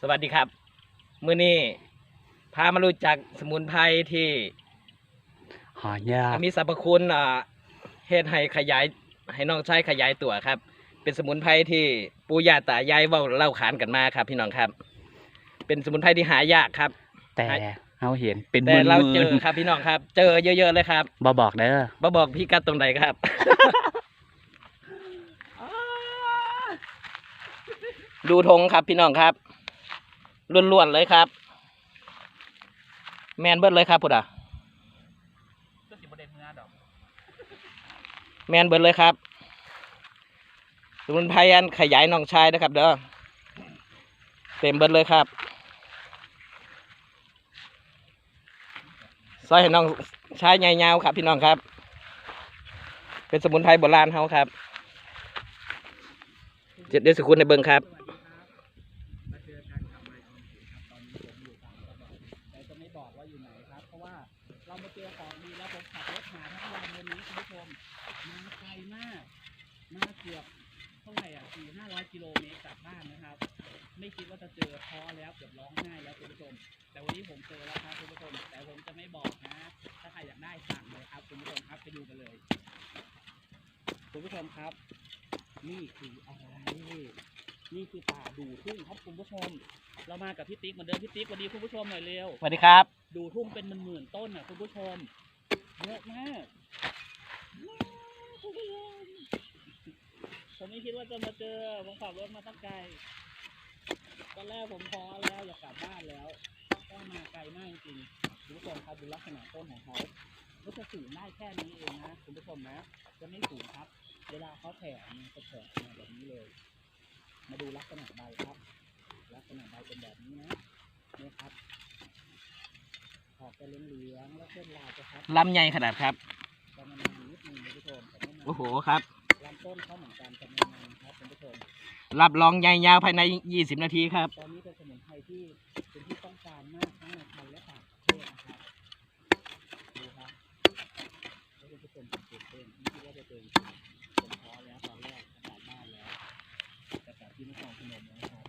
สวัสดีครับมื้อนี้พามารู้จักสมุนไพรที่หายากมีสรรพคุณอ่าเฮ็ดให้ขยายให้น้องชายขยายตัวครับ เป็นสมุนไพรที่ปู่ย่าตายายเว้าเล่าขานกันมาครับ พี่น้องครับ เป็นสมุนไพรที่หายากครับ แต่เราเห็นเป็นหแต่มื่นเราๆเจอครับ พี่น้องครับ เจอเยอะๆเลยครับบ่บอกเด้อมาบอกพี่กัดตรงไหนครับดูธงครับพี่น้องครับ ล้วนๆเลยครับ แมนเบิดเลยครับพุทธะแมนเบิดเลยครับสมุนไพรอันขยายน้องชายนะครับ เด้อเต็มเบิดเลยครับซอยให้น้องชายใหญ่ยาวครับ พี่น้องครับ เป็นสมุนไพรโบราณเขาครับ เจ็ดเดสกุลในเบิงครับ แต่จะไม่บอกว่าอยู่ไหนครับ เพราะว่า เรามาเจอของดีแล้วผมขับรถหาทั้งวันวันนี้คุณผู้ชมมาไกลมาก มาเกือบเท่าไหร่อะสี่ห้าร้อยกิโลเมตรกลับบ้านนะครับ ไม่คิดว่าจะเจอท้อแล้วเกือบร้องไห้แล้วคุณผู้ชม แต่วันนี้ผมเจอแล้วครับคุณผู้ชม แต่ผมจะไม่บอกนะ ถ้าใครอยากได้สั่งเลยครับคุณผู้ชมครับไปดูกันเลย คุณผู้ชมครับ นี่คืออะไรนี่คือป่าดูทุ่งครับคุณผู้ชม เรามากับพี่ติ๊กเหมือนเดิมพี่ติ๊กสวัสดีคุณผู้ชมหน่อยเร็วสวัสดีครับดูทุ่งเป็นหมื่นๆต้นอะคุณผู้ชม เยอะมากผมไม่คิดว่าจะมาเจอ ผมขับรถมาตั้งไกล ตอนแรกผมพอแล้วอยากกลับบ้านแล้วต้องมาไกลมากจริงคุณผู้ชมครับดูลักษณะต้นของเขาก็จะสูงได้แค่นี้เองนะคุณผู้ชมนะ จะไม่สูงครับ เวลาเขาแผ่มันจะแผ่มาแบบนี้เลย มาดูลักษณะใบครับ ลักษณะใบเป็นแบบนี้นะนี่ครับ ออกจะ เหลืองๆแล้วเส้นลายจะครับลำใหญ่ขนาดครับ จะมันๆนิดนึงคุณผู้ชมแต่ไม่นานโอ้โหครับลำต้นเขาเหมือนกันจะมันๆครับคุณผู้ชม รับรองใหญ่ยาวภายใน 20 นาทีครับ ตอนนี้เป็นสมุนไพรที่เป็นที่ต้องการมากทั้งในไทยและต่างประเทศนะครับดูครับแล้วคุณผู้ชมสังเกตเต้นไม่คิดว่าจะเจอผมท้อแล้วตอนแรกจะกลับบ้านแล้วแต่กลับที่นครพนมแล้วนะครับ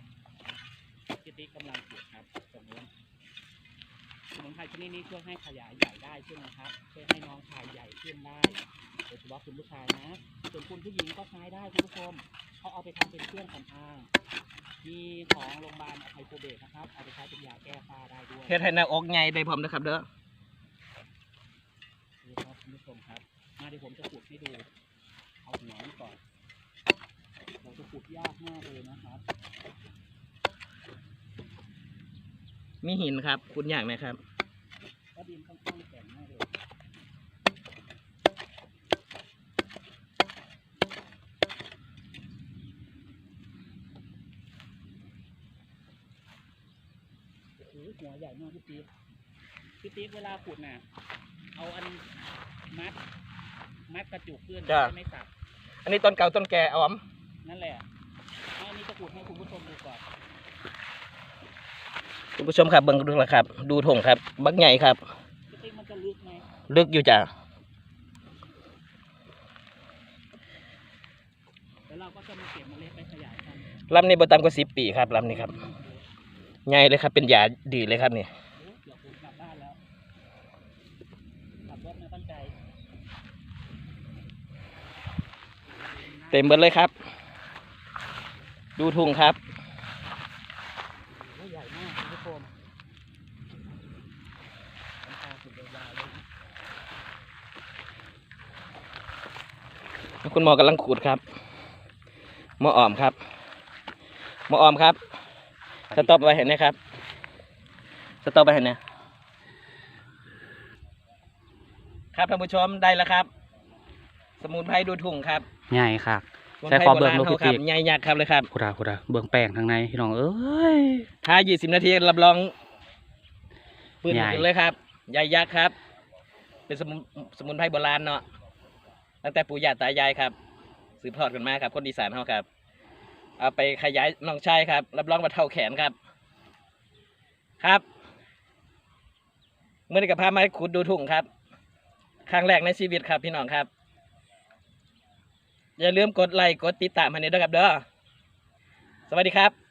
พี่ติ๊กกำลังปลูกครับตรงนู้น สมุนไพรชนิดนี้ช่วยให้ขยายใหญ่ได้ใช่ไหมครับช่วยให้น้องชายใหญ่ขึ้นได้โดยเฉพาะคุณผู้ชายนะ ส่วนคุณผู้หญิงก็ใช้ได้คุณผู้ชมเขาเอาไปทำเป็นเครื่องสำอางมีของโรงพยาบาลอภัยภูเบศรนะครับเอาไปใช้เป็นยาแก้ฝ้าได้ด้วยเฮ็ดให้หน้าอกใหญ่ได้พร้อมนะครับเด้อดูครับคุณผู้ชมครับมาเดี๋ยวผมจะขุดให้ดูเอาหัวนี่ก่อนเราจะขุดยากมากเลยนะครับมีหินครับคุณอย่างนะครับก็ ดินค่อนข้างแข็งมากเลยหัวใหญ่มากพี่ติ๊กพี่ติ๊กเวลาขุดน่ะ เอาอันมัด มัดกระจุกขึ้นจ้ะใช่สับ อันนี้ต้นเก่าต้นแก่เอาอมนั่นแหละเอาอันนี้จะขุดให้คุณผู้ชมดูก่อน คุณผู้ชมครับเบิ่งดูละครับ ดูธงครับ บักใหญ่ครับ ลึกไหมลึกอยู่จ้ะแล้วเราก็จะมาเก็บเมล็ดไปขยายพันธุ์ลำนี้บ่ต่ำกว่า10ปีครับลำนี้ครับใหญ่เลยครับ เป็นยาดีเลยครับนี่โอ้เดี๋ยวผมกลับบ้านแล้วขับรถมาตั้งใจเต็มเบิดเลยครับ ดูทุ่งครับ โอ้ใหญ่มากคุณผู้ชมน้ำตาสุดยาวๆเลยนะ คุณหมอกำลังขูดครับหมอออมครับหมอออมครับ สต็อปไว้เห็นไหมครับ สต็อปไว้เห็นไหมครับท่านผู้ชมได้แล้วครับ สมุนไพรดูทุ่งครับใหญ่ค่ะสมุนใช้ไพรขอโบเบิ่งราณลูกเขาพี่ครับติ๊กใหญ่ยักษ์ครับเลยครับพุดาพุดาเบื้องแป้งทางในพี่น้องเอ้ยถ้า20นาทีรับรองปืนใหญ่เลยครับ ใหญ่ยักษ์ครับ เป็นสมุนสมุนไพรโบราณเนาะ ตั้งแต่ปู่ย่าตายายครับ สืบทอดกันมาครับ คนอีสานเขาครับ เอาไปขยายน้องชายครับ รับรองว่าเท่าแขนครับ ครับ เมื่อนี้กับพามาขุดดูถุงครับ ครั้งแรกในชีวิตครับพี่น้องครับ อย่าลืมกดไลค์กดติดตามให้ด้วยนะครับเด้อ สวัสดีครับ